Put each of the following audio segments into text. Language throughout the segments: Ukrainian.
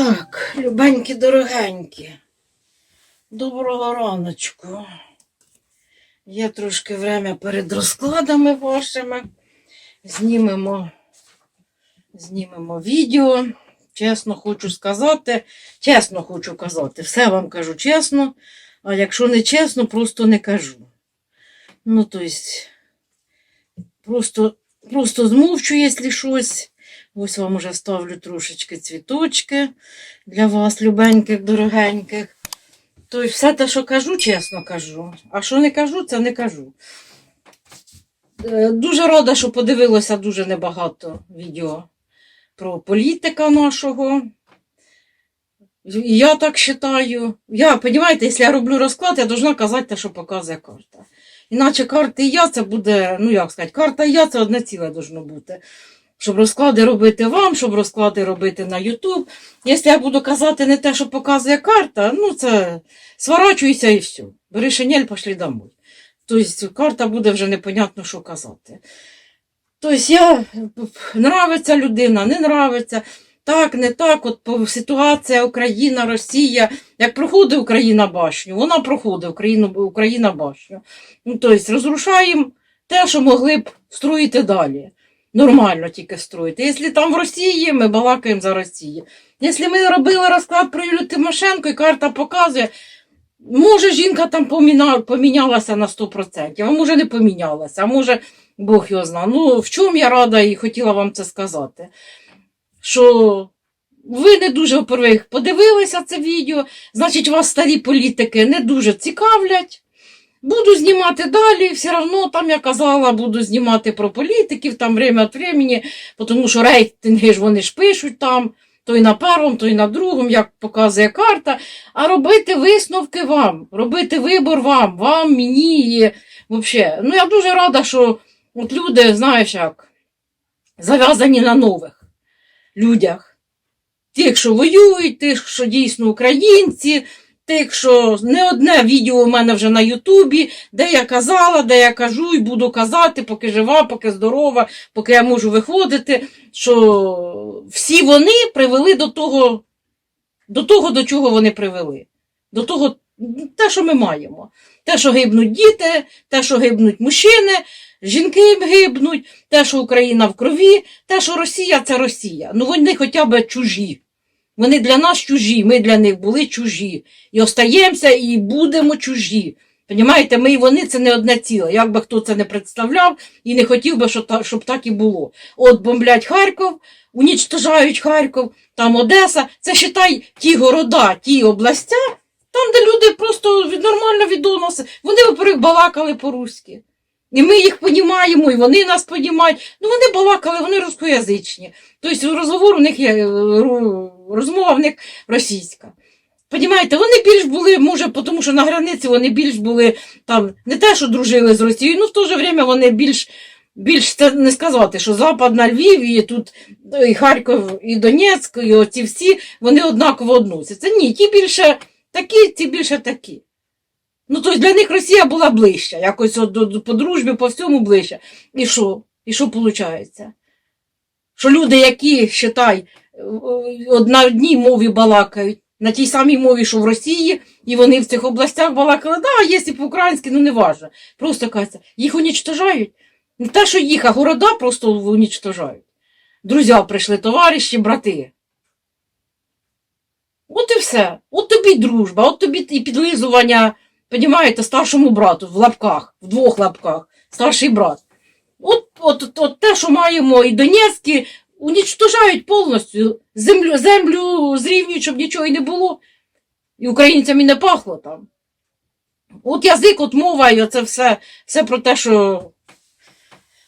Так, любенькі, дорогенькі. Доброго раночку. Є трошки время перед розкладами вашими. Знімемо, знімемо відео. Чесно хочу сказати, чесно хочу казати, все вам кажу чесно, а якщо не чесно, просто не кажу. Ну, то есть, просто, просто змовчу, якщо щось. Ось вам уже ставлю трошечки цвіточки для вас, любеньких, дорогеньких. То й все те, що кажу, чесно кажу. А що не кажу, це не кажу. Е, Дуже рада, що подивилося дуже небагато відео про політика нашого. Я так вважаю. Я, розумієте, якщо я роблю розклад, я повинна казати те, що показує карта. Іначе карти і я це буде, ну як сказати, карта і я це одне ціле должно бути. Щоб розклади робити вам, щоб розклади робити на YouTube. Якщо я буду казати не те, що показує карта, ну це сворачуйся і все. Бери шинель, пошли домой. Тобто карта буде вже непонятно, що казати. Тобто я нравиться людина, не нравиться. Так, не так, от ситуація Україна, Росія. Як проходить Україна башню, вона проходить Україну, Україна башню. Ну, тобто розрушаємо те, що могли б строїти далі. Нормально тільки строїти. Якщо там в Росії, ми балакаємо за Росію. Якщо ми робили розклад про Юлію Тимошенко, і карта показує, може жінка там помінялася на 100%, а може не помінялася, а може Бог його знає. Ну, в чому я рада і хотіла вам це сказати? Що ви не дуже, во-первых, подивилися це відео, значить, вас старі політики не дуже цікавлять. Буду знімати далі, все одно там я казала, буду знімати про політиків, там время від времени, тому що рейтинги ж вони ж пишуть там, той на першому, той на другому, як показує карта. А робити висновки вам, робити вибор вам, вам, мені. І, вообще. Ну, я дуже рада, що от люди, знаєш як, зав'язані на нових людях. Тих, що воюють, тих, що дійсно українці, тих, що не одне відео у мене вже на Ютубі, де я казала, де я кажу і буду казати, поки жива, поки здорова, поки я можу виходити, що всі вони привели до того, до того, до чого вони привели. До того, те, що ми маємо. Те, що гибнуть діти, те, що гибнуть мужчини, жінки гибнуть, те, що Україна в крові, те, що Росія це Росія. Ну вони хоча б чужі. Вони для нас чужі, ми для них були чужі. І остаємося, і будемо чужі. Понімаєте, ми і вони це не одне ціле. Як би хто це не представляв і не хотів би, щоб, так і було. От бомблять Харків, унічтожають Харків, там Одеса. Це считай ті города, ті областя, там, де люди просто нормально відносять. Вони, во-первых, балакали по-руськи. І ми їх понімаємо, і вони нас понімають. Ну, вони балакали, вони рускоязичні. Тобто розговор у них є, них російська. Понімаєте, вони більш були, може, тому що на границі вони більш були там не те, що дружили з Росією, ну в то же время вони більш, більш це не сказати, що Запад на Львів, і тут і Харків, і Донецьк, і оці всі, вони однаково односяться. Ні, ті більше такі, ті більше такі. Ну, тобто для них Росія була ближча, якось от, по дружбі, по всьому ближче. І що? І що виходить? Що люди, які, считай, на одній мові балакають, на тій самій мові, що в Росії, і вони в цих областях балакали, да, якщо по-українськи, ну не важно. Просто кажеться, їх унічтожають. Не те, що їх, а города просто унічтожають. Друзі прийшли, товариші, брати. От і все. От тобі дружба, от тобі і підлизування, понімаєте, старшому брату в лапках, в двох лапках, старший брат. От, от, от, от те, що маємо і Донецькі, унічтожають повністю землю, землю зрівнюють, щоб нічого і не було. І українцям і не пахло там. От язик, от мова, і оце все, все про те, що.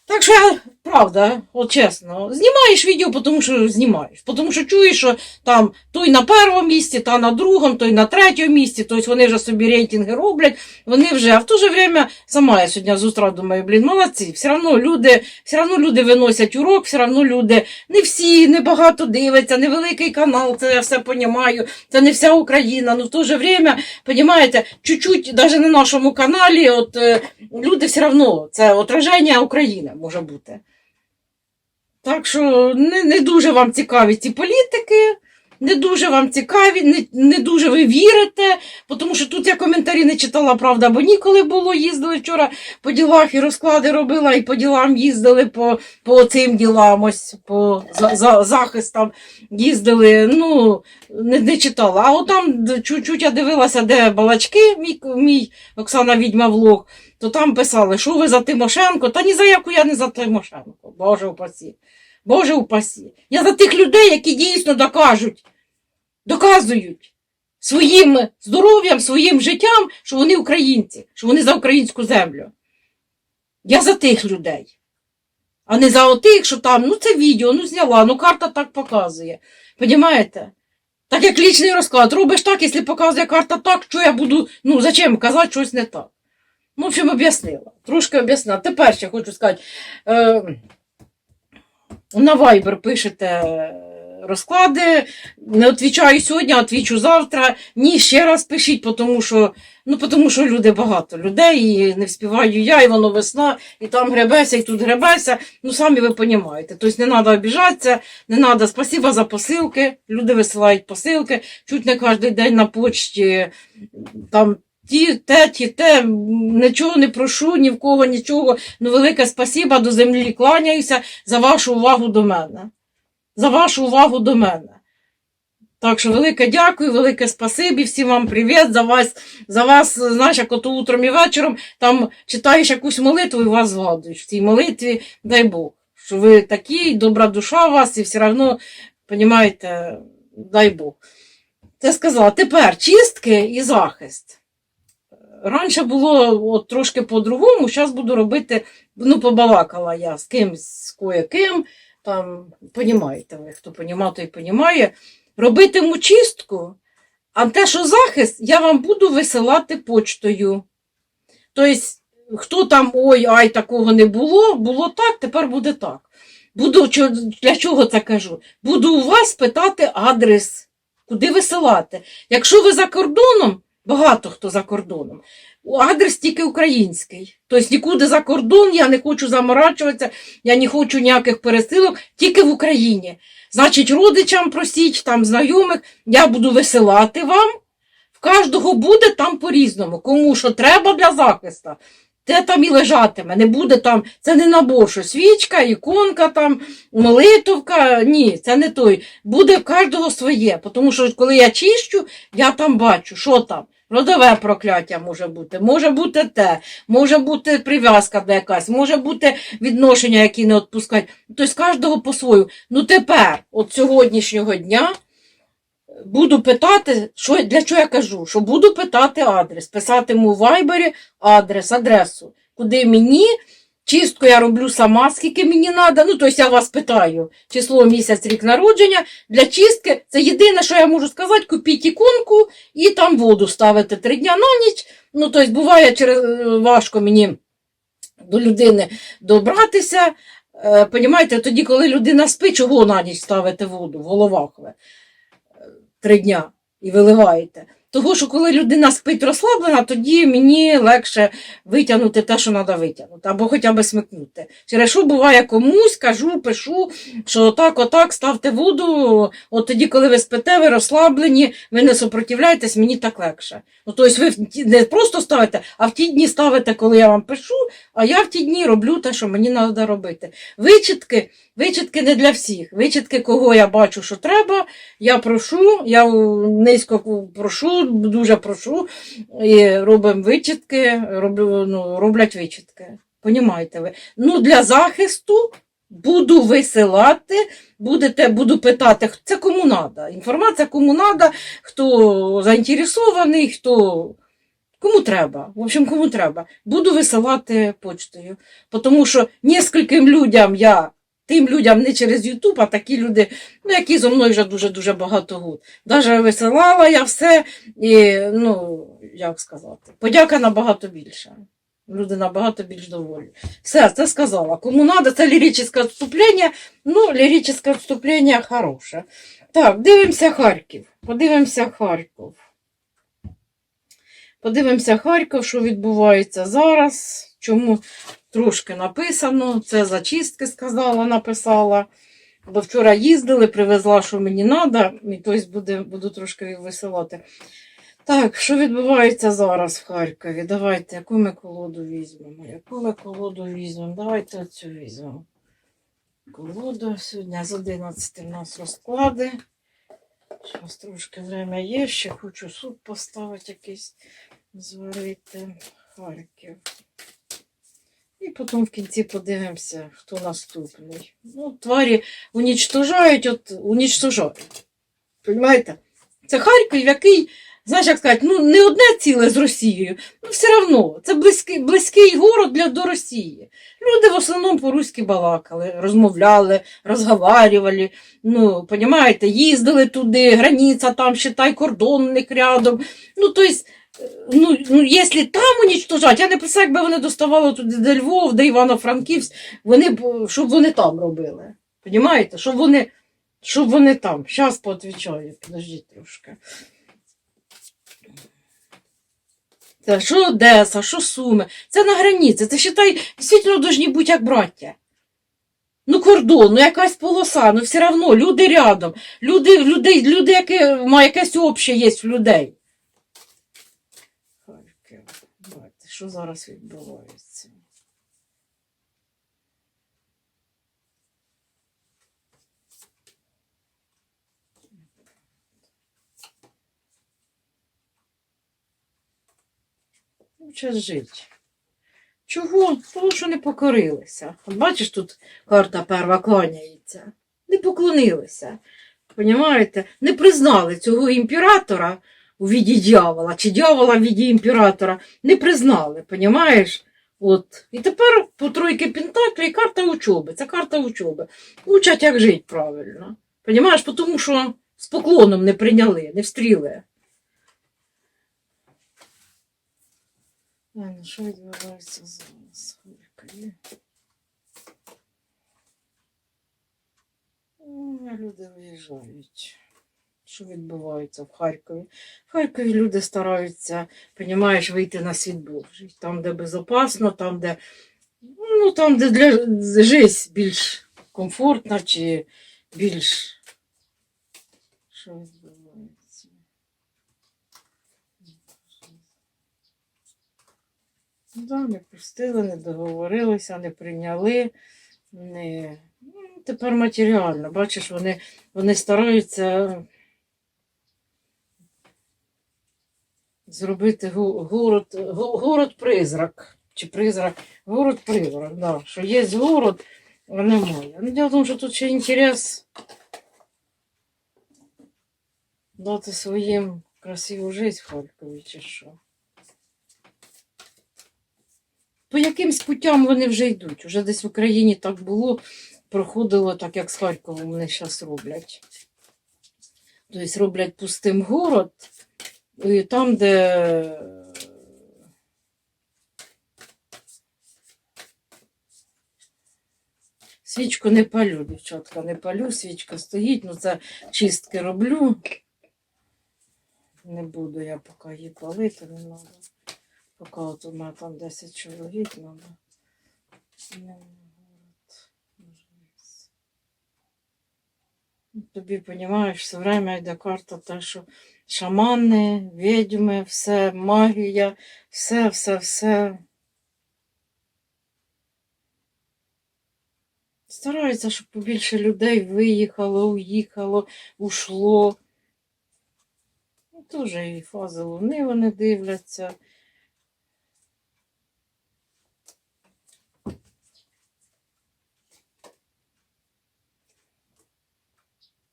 Так що я, правда, от чесно, знімаєш відео, тому що знімаєш. Тому що чуєш, що там той на першому місці, та на другому, той на третьому місці, тобто вони вже собі рейтинги роблять, вони вже, а в то же время, сама я сьогодні з утра думаю, блін, молодці, все одно люди, все одно люди виносять урок, все одно люди, не всі, не багато дивляться, невеликий канал, це я все понімаю, це не вся Україна, ну в то же время, понімаєте, чуть-чуть, навіть на нашому каналі, от е, люди все одно, це отраження України може бути. Так що не, не дуже вам цікаві ці політики. не дуже вам цікаві, не, не дуже ви вірите, тому що тут я коментарі не читала, правда, бо ніколи було. Їздили вчора по ділах і розклади робила, і по ділам їздили по, по цим ділам, ось по за, за, захистам їздили. Ну, не, не читала. А отам чуть-чуть я дивилася, де балачки, мій, мій Оксана Відьма влог, то там писали, що ви за Тимошенко, та ні за яку я не за Тимошенко. Боже упасі. Боже упасі. Я за тих людей, які дійсно докажуть, доказують своїм здоров'ям, своїм життям, що вони українці, що вони за українську землю. Я за тих людей. А не за отих, що там, ну це відео, ну зняла, ну карта так показує. Понімаєте? Так як лічний розклад, робиш так, якщо показує карта так, що я буду, ну зачем казати щось не так. Ну, в общем, об'яснила. Трошки об'яснила. Тепер ще хочу сказати. Е, на Viber пишете е, розклади, не відповідаю сьогодні, відповідаю завтра. Ні, ще раз пишіть, тому що, ну, тому що люди багато людей, і не вспіваю я, і воно весна, і там гребеся, і тут гребеся. Ну, самі ви розумієте. Тобто не треба обіжатися, не треба спасіба за посилки. Люди висилають посилки, чуть не кожен день на почті там. Ті, те, ті, те, нічого не прошу, ні в кого нічого. Ну, велике спасіба до землі кланяюся за вашу увагу до мене. За вашу увагу до мене. Так що велике дякую, велике спасибі, всім вам привіт за вас, за вас, знаєш, як ото утром і вечором там читаєш якусь молитву і вас згадуєш. В цій молитві, дай Бог, що ви такі, добра душа у вас, і все одно, розумієте, дай Бог. Це сказала. Тепер чистки і захист. Раніше було от, трошки по-другому, зараз буду робити, ну, побалакала я з кимсь, з кое-ким, там, понімаєте ви, хто понімає, той понімає. Робитиму чистку, а те, що захист, я вам буду висилати почтою. Тобто, хто там, ой, ай, такого не було, було так, тепер буде так. Буду, для чого це кажу? Буду у вас питати адрес, куди висилати. Якщо ви за кордоном, багато хто за кордоном, адрес тільки український. Тобто нікуди за кордон, я не хочу заморачуватися, я не хочу ніяких пересилок, тільки в Україні. Значить, родичам просіть, там знайомих, я буду висилати вам. В кожного буде там по-різному. Кому що треба для захисту, те там і лежатиме. Не буде там, це не набор, що свічка, іконка, там, молитовка. Ні, це не той. Буде в кожного своє. Тому що коли я чищу, я там бачу, що там. Родове прокляття може бути, може бути те, може бути прив'язка до якась, може бути відношення, які не відпускають. Тобто кожного по-своєму. Ну тепер, от сьогоднішнього дня, буду питати, що, для чого я кажу? Що буду питати адрес, писатиму в вайбері адрес, адресу, куди мені. Чистку я роблю сама, скільки мені треба. Ну, тобто я вас питаю, число, місяць, рік народження. Для чистки це єдине, що я можу сказати, купіть іконку і там воду ставити три дня на ніч. Ну, тобто, буває через е, важко мені до людини добратися. Е, Понімаєте, тоді, коли людина спить, чого на ніч ставити воду в головах ви е, три дня і виливаєте. Того, що коли людина спить розслаблена, тоді мені легше витягнути те, що треба витягнути, або хоча б смикнути. Через що буває комусь, кажу, пишу, що отак, отак, ставте воду, от тоді, коли ви спите, ви розслаблені, ви не супротивляєтесь, мені так легше. Ну, тобто ви не просто ставите, а в ті дні ставите, коли я вам пишу, а я в ті дні роблю те, що мені треба робити. Вичітки, вичітки не для всіх. Вичітки, кого я бачу, що треба, я прошу, я низько прошу, дуже прошу, і робимо вичітки, роблю, ну, роблять вичітки. Понімаєте ви? Ну, для захисту буду висилати, будете, буду питати, це кому треба. Інформація кому треба, хто заінтересований, хто. Кому треба, в общем, кому треба. Буду висилати почтою. Тому що нескольким людям я, тим людям не через Ютуб, а такі люди, ну, які зо мною вже дуже-дуже багато год. Даже висилала я все, і, ну, як сказати, подяка набагато більша. Люди набагато більш доволі. Все, це сказала. Кому надо, це ліричне відступлення. Ну, ліричне відступлення хороше. Так, дивимося Харків. Подивимося Харків. Подивимося Харків, що відбувається зараз. Чому трошки написано. Це зачистки сказала, написала. Бо вчора їздили, привезла, що мені треба, і тобто буде, буду трошки висилати. Так, що відбувається зараз в Харкові? Давайте, яку ми колоду візьмемо? Яку ми колоду візьмемо? Давайте оцю візьмемо. Колоду сьогодні з 11 у нас розклади. Зараз трошки время є, ще хочу суп поставити якийсь, зварити. Харків. І потім в кінці подивимося, хто наступний. Ну, тварі унічтожають, от унічтожають. Понимаєте? Це Харків, який, знаєш, як сказати, ну не одне ціле з Росією, ну все одно, це близький, близький город для, до Росії. Люди в основному по-руськи балакали, розмовляли, розговарювали, ну, понимаєте, їздили туди, границя там, считай, кордонник рядом. Ну, то есть, ну, ну, якщо там уничтожать, я не представляю, якби вони доставали туди до Львов, до Івано-Франківськ, вони б, щоб вони там робили. Понімаєте? Щоб вони, щоб вони там. Зараз поотвічаю, подождіть трошки. Це що Одеса, що Суми? Це на границі. Це вважай, дійсно повинні бути як браття. Ну, кордон, ну якась полоса, ну все одно, люди рядом. Люди, люди, люди яке, має якесь обще є в людей. Харків. Давайте, що зараз відбувається? Ну, час жить. Чого? Тому що не покорилися. Бачиш, тут карта перва кланяється. Не поклонилися. Понімаєте? Не признали цього імператора у віді дьявола, чи дьявола в віді імператора. Не признали, понімаєш? От. І тепер по тройки Пентаклі карта учоби. Це карта учоби. Учать, як жити правильно. Понімаєш? Тому що з поклоном не прийняли, не встріли. Ладно, що відбувається зараз? Люди виїжджають. Що відбувається в Харкові? В Харкові люди стараються, понімаєш, вийти на світ Божий. Там, де безпечно, там, де, ну, там, де для життя більш комфортна чи більш. Що відбувається? Да, не пустили, не договорилися, не прийняли. Не... Ну, тепер матеріально. Бачиш, вони, вони стараються зробити город, город-призрак. Чи призрак? Город-призрак, да. Що є город, а немає. Ну, діло в тому, що тут ще інтерес дати своїм красиву життя в Харкові, чи що. По якимсь путям вони вже йдуть. Уже десь в Україні так було, проходило так, як з Харковом вони зараз роблять. Тобто роблять пустим город, і там, де свічку не палю, дівчатка, не палю, свічка стоїть, ну це чистки роблю. Не буду я поки її палити, не треба. Поки от у мене там 10 чоловік треба. Тобі, розумієш, все время йде карта те, що шамани, відьми, все, магія, все, все, все. Стараються, щоб побільше людей виїхало, уїхало, ушло. Ну, Теж і фази луни вони дивляться.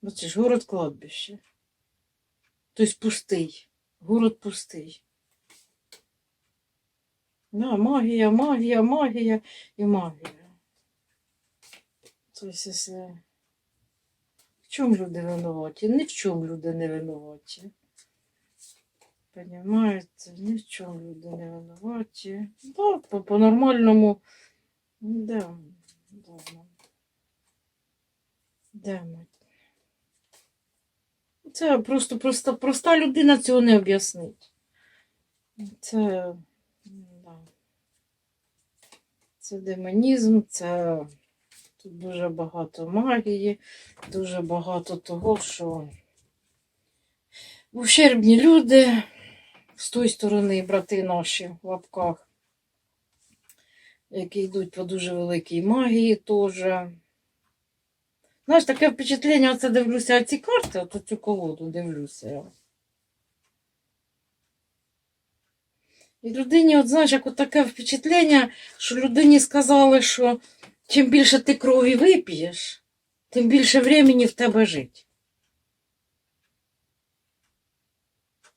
Бачиш, город кладбище. Тобто пустий. Город пустий. Да, магія, магія, магія і магія. Тобто, якщо... В чому люди винуваті? Ні в чому люди не винуваті. Понимаєте, ні в чому люди не винуваті. Да, по- по-нормальному. Да, да. Да, мать. Це просто, просто проста людина цього не об'яснить. Це, да. це демонізм, це Тут дуже багато магії, дуже багато того, що ущербні люди з тої сторони, брати наші в лапках, які йдуть по дуже великій магії теж. Знаєш, таке впечатлення, оце дивлюся ці карти, от цю колоду дивлюся. І людині, от знаєш, як от таке впечатлення, що людині сказали, що чим більше ти крові вип'єш, тим більше времени в тебе жить.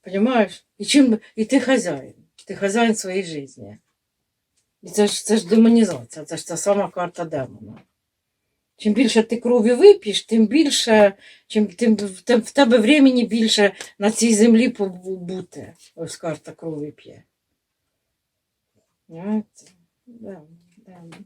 Понимаєш? І, чим, і ти хазяїн. Ти хазяїн своєї житті. І це ж, це ж демонізація, це ж та сама карта демона. Чим більше ти крові вип'єш, тим більше, чим, тим, в в тебе времени більше на цій землі побути. Ось карта крові п'є. Да, да.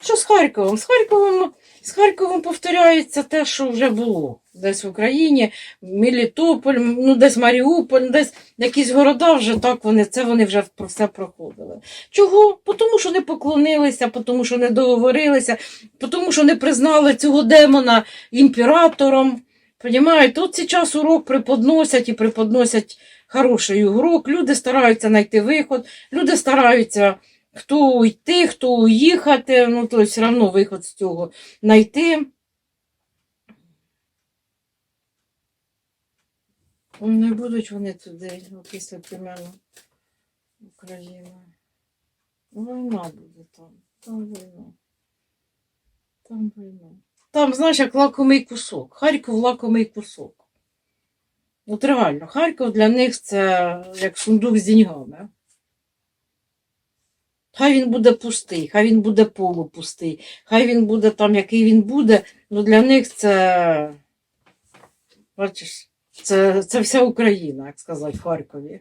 Що з Харковом? З Харковом, з Харковом повторяється те, що вже було. Десь в Україні, Мелітополь, ну десь Маріуполь, десь якісь города вже так вони, це вони вже про все проходили. Чого? Бо Тому що не поклонилися, тому що не договорилися, тому що не признали цього демона імператором. Понімаєте, от зараз урок преподносять і преподносять хороший урок. Люди стараються знайти виход, люди стараються хто йти, хто уїхати, ну то все одно виход з цього знайти. Не будуть вони туди, після племена України. Війна буде там. Там війна. Там війна. Там, знаєш, як лакомий кусок. Харків лакомий кусок. От реально, Харків для них це як сундук з деньгами. Хай він буде пустий, хай він буде полупустий, хай він буде там, який він буде, ну для них це. Бачиш, це, це вся Україна, як сказати, в Харкові.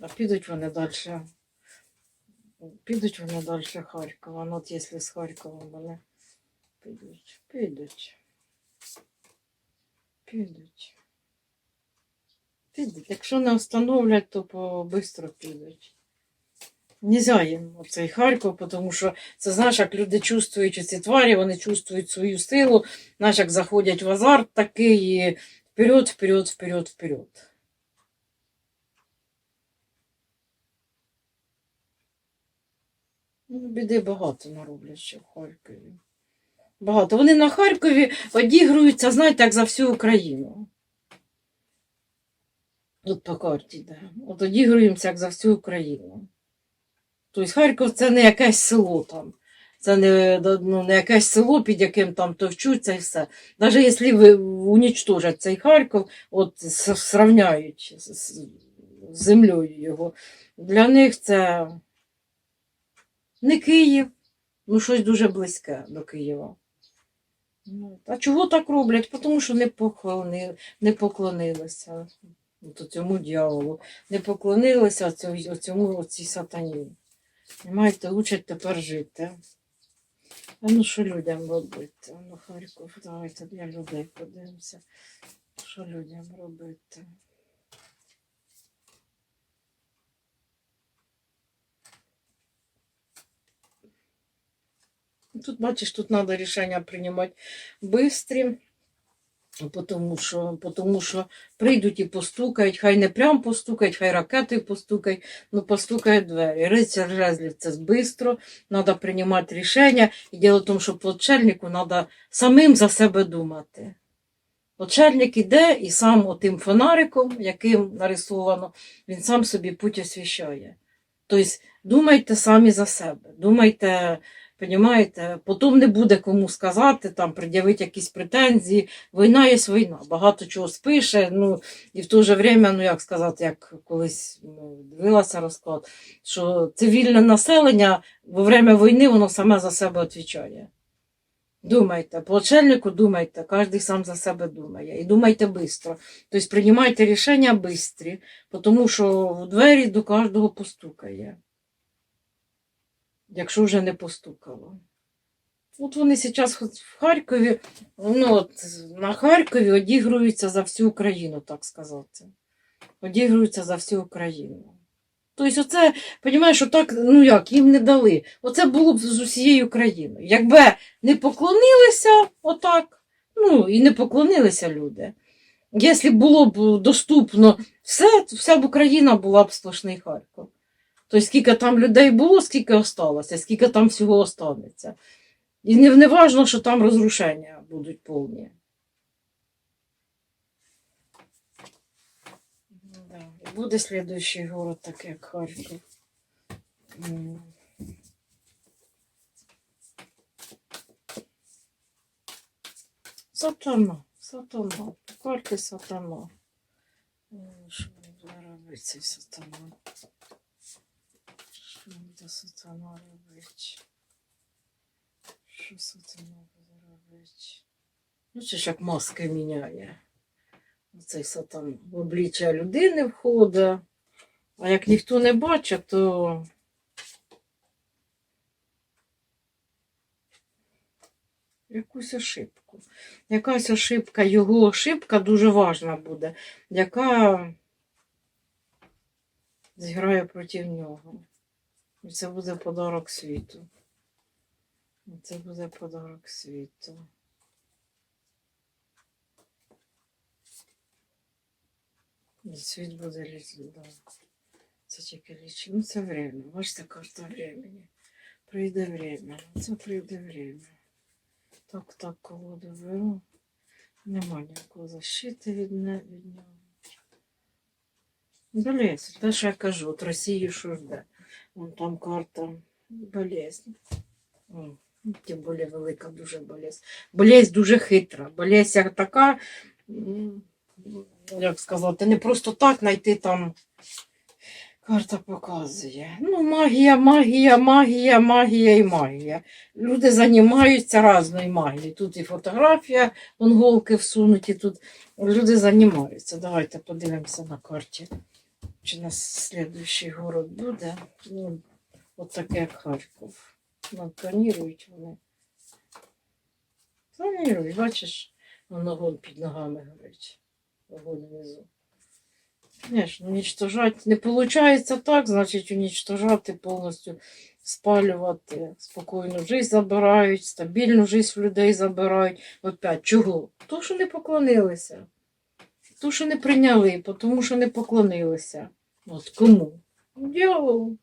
А підуть вони далі. Підуть вони далі Харкова. Ну, от якщо з Харкова вони підуть. Підуть. Підуть. Підуть. Якщо не встановлять, то швидко підуть. Нельзя їм оцей Харків, тому що це знаєш, як люди чувствують ці тварі, вони чувствують свою силу, знаєш, як заходять в азарт такий вперед, вперед, вперед, вперед. Ну, біди багато нароблять в Харкові. Багато. Вони на Харкові одігруються, знаєте, як за всю Україну. От по карті, да. От одігруємося як за всю Україну. Тобто Харків це не якесь село там. Це не, ну, не якесь село, під яким там товчуться і все. Навіть якщо ви унічтожать цей Харків, от сравняють з, землею його, для них це не Київ, ну щось дуже близьке до Києва. Ну, А чого так роблять? Тому що не, поклони, не поклонилися от цьому дьяволу, не поклонилися цьому цій сатані. Маєте, учать тепер жити. А ну що людям робити? А Ну, Харків, давайте для людей подивимося. Що людям робити? Тут, бачиш, тут треба рішення приймати швидкі, Тому що, тому що прийдуть і постукають, хай не прям постукають, хай ракети постукають, ну постукають двері. Рицар жезлів це швидко, треба приймати рішення. І діло в тому, що плачельнику треба самим за себе думати. Плачельник іде і сам отим фонариком, яким нарисовано, він сам собі путь освіщає. Тобто думайте самі за себе, думайте, Понімаєте, потім не буде кому сказати, там, пред'явити якісь претензії. Війна є війна, багато чого спише, ну, і в то же время, ну як сказати, як колись ну, дивилася розклад, що цивільне населення во время війни воно саме за себе відповідає. Думайте, по думайте, кожен сам за себе думає. І думайте швидко. Тобто приймайте рішення швидкі, тому що в двері до кожного постукає якщо вже не постукало. От вони зараз в Харкові, ну от на Харкові одігруються за всю Україну, так сказати. Одігруються за всю Україну. Тобто, оце, розумієш, що так, ну як, їм не дали. Оце було б з усією країною. Якби не поклонилися отак, ну і не поклонилися люди. Якщо було б доступно все, то вся б Україна була б сплошний Харків. Тобто, скільки там людей було, скільки осталося, скільки там всього останеться. І не, не важно, що там розрушення будуть повні. Буде слідуючий город, такий як Харків. Сатана, сатана, покарки сатана. Що буде робити сатана? Що сатана робити? Що сатана буде робити? Ну, чи ж як маски міняє. Цей сатан в обличчя людини входить. А як ніхто не бачить, то якусь ошибку. Якась ошибка, його ошибка дуже важна буде, яка зіграє проти нього. Це буде подарок світу. Це буде подарок світу. І світ буде літати. Да. Це тільки лічить. Ну, це время. Бачите, карта времени. Прийде время. Це прийде время. Так, так, колоду беру. Нема ніякого защити від, нього. Болезнь. Те, що я кажу, от Росії що жде. Вон там карта болезнь. Тим більше велика дуже болезнь. Болезнь дуже хитра. Болезнь як така, як сказати, не просто так знайти там. Карта показує. Ну, магія, магія, магія, магія і магія. Люди займаються різною магією. Тут і фотографія, вон голки всунуті, тут люди займаються. Давайте подивимося на карті. Чи нас слідуючий город буде? Ну, от таке, як Харків. Ну, планують вони. Планують, бачиш, воно вон під ногами горить. Вогонь внизу. Звісно, уничтожать не виходить так, значить уничтожати повністю, спалювати, спокійну життя забирають, стабільну життя в людей забирають. Опять чого? То, що не поклонилися. То, що не прийняли, тому що не поклонилися. От кому? Дьяволу.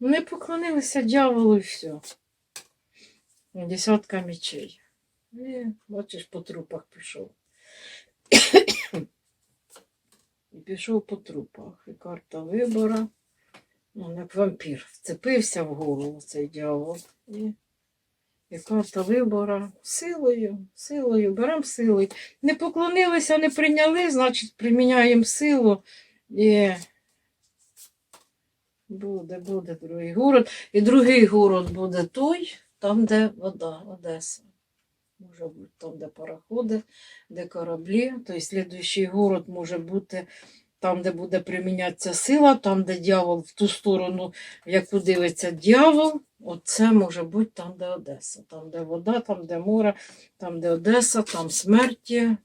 Не поклонилися дьяволу і все. Десятка мечей. І, бачиш, по трупах пішов. І пішов по трупах. І карта вибора. Ну, як вампір. Вцепився в голову цей дьявол. І, і карта вибора силою, силою, беремо силою. Не поклонилися, не прийняли, значить, приміняємо силу. І буде, буде другий город. І другий город буде той, там, де вода, Одеса. Може бути там, де пароходи, де кораблі. Тобто слідуючий город може бути там, де буде примінятися сила, там, де дьявол в ту сторону, в яку дивиться дьявол. Оце може бути там, де Одеса. Там, де вода, там, де море, там, де Одеса, там смерті.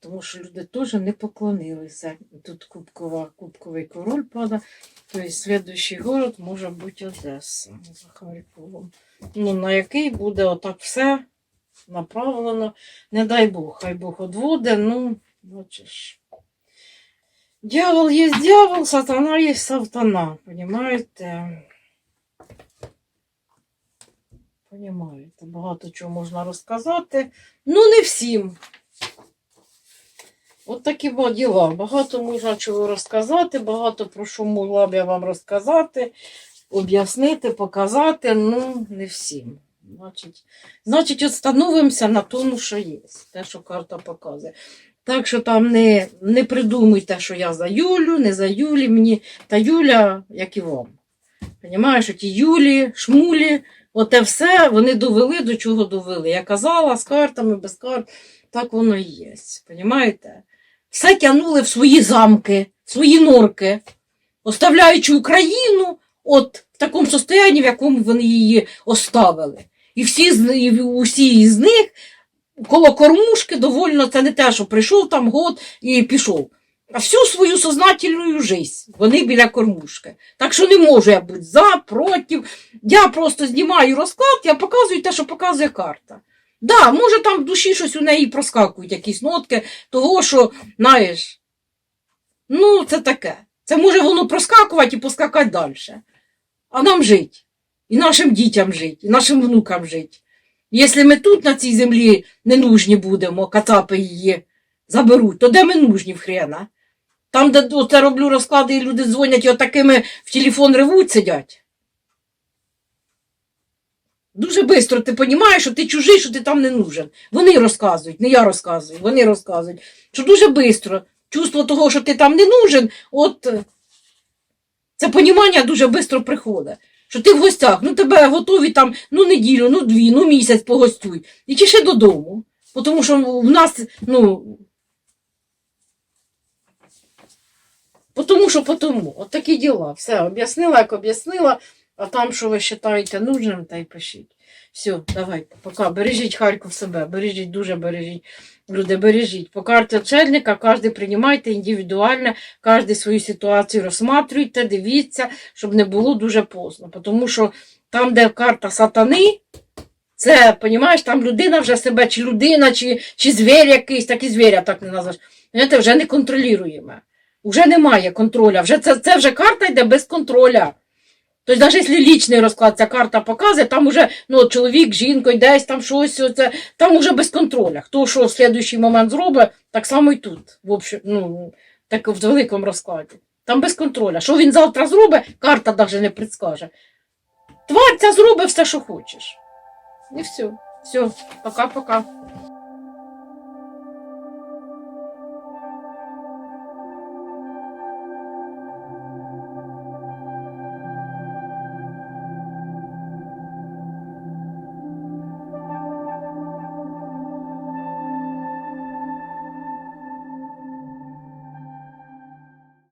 Тому що люди теж не поклонилися. Тут кубкова, кубковий король падає. Тобто слідуючий город може бути Одеса за Харковом. Ну, на який буде отак все направлено. Не дай Бог, хай Бог одводе, ну, бачиш. Дьявол є дьявол, сатана є сатана, понимаєте? Понимаєте, багато чого можна розказати. Ну, не всім. От такі діла. Багато можна чого розказати, багато про що могла б я вам розказати, об'яснити, показати, ну, не всім. Значить, значить, от становимося на тому, що є, те, що карта показує. Так що там не, не придумуйте, що я за Юлю, не за Юлі, мені та Юля, як і вам. Понімаєш, ті Юлі, шмулі, оте все вони довели, до чого довели. Я казала з картами, без карт, так воно і є. Понімаєте? Все тягнули в свої замки, в свої норки, оставляючи Україну от в такому состоянні, в якому вони її оставили. І всі і усі з них коло кормушки довольно це не те, що прийшов там год і пішов. а всю свою сознательну жизнь вони біля кормушки. Так що не можу я бути за, проти. Я просто знімаю розклад, я показую те, що показує карта. Да, може там в душі щось у неї проскакують, якісь нотки, того, що, знаєш, ну, це таке. Це може воно проскакувати і поскакати далі. А нам жить. І нашим дітям жить, і нашим внукам жить. Якщо ми тут на цій землі не нужні будемо, кацапи її заберуть, то де ми нужні в хрена? Там, де оце роблю розклади, і люди дзвонять і отакими в телефон ревуть сидять. Дуже швидко ти розумієш, що ти чужий, що ти там не нужен. Вони розказують, не я розказую, вони розказують. Що дуже швидко. Чувство того, що ти там не нужен, от е, це понімання дуже швидко приходить. Що ти в гостях, ну тебе готові там ну неділю, ну дві, ну місяць погостюй. І чи ще додому. Тому що в нас, ну. Потому що потому. От такі діла. Все, об'яснила, як об'яснила, а там, що ви вважаєте нужним, та й пишіть. Все, давайте, пока. Бережіть Харків себе, бережіть, дуже бережіть. Люди, бережіть. По карті очельника кожен приймайте індивідуально, кожен свою ситуацію розсматривайте, дивіться, щоб не було дуже поздно. Тому що там, де карта сатани, це, понімаєш, там людина вже себе, чи людина, чи, чи звір якийсь, так і звіря так не назвеш. Знаєте, вже не контролюємо. Вже немає контроля. Вже це, це вже карта йде без контроля. Тобто, навіть якщо лічний розклад ця карта показує, там уже ну, чоловік, жінкою, десь там щось, оце, там уже без контроля. Хто що в слідуючий момент зробить, так само і тут, в общем, ну, так в великому розкладі. Там без контроля. Що він завтра зробить, карта навіть не предскаже. Тварь ця зробить все, що хочеш. І все. Все, пока-пока.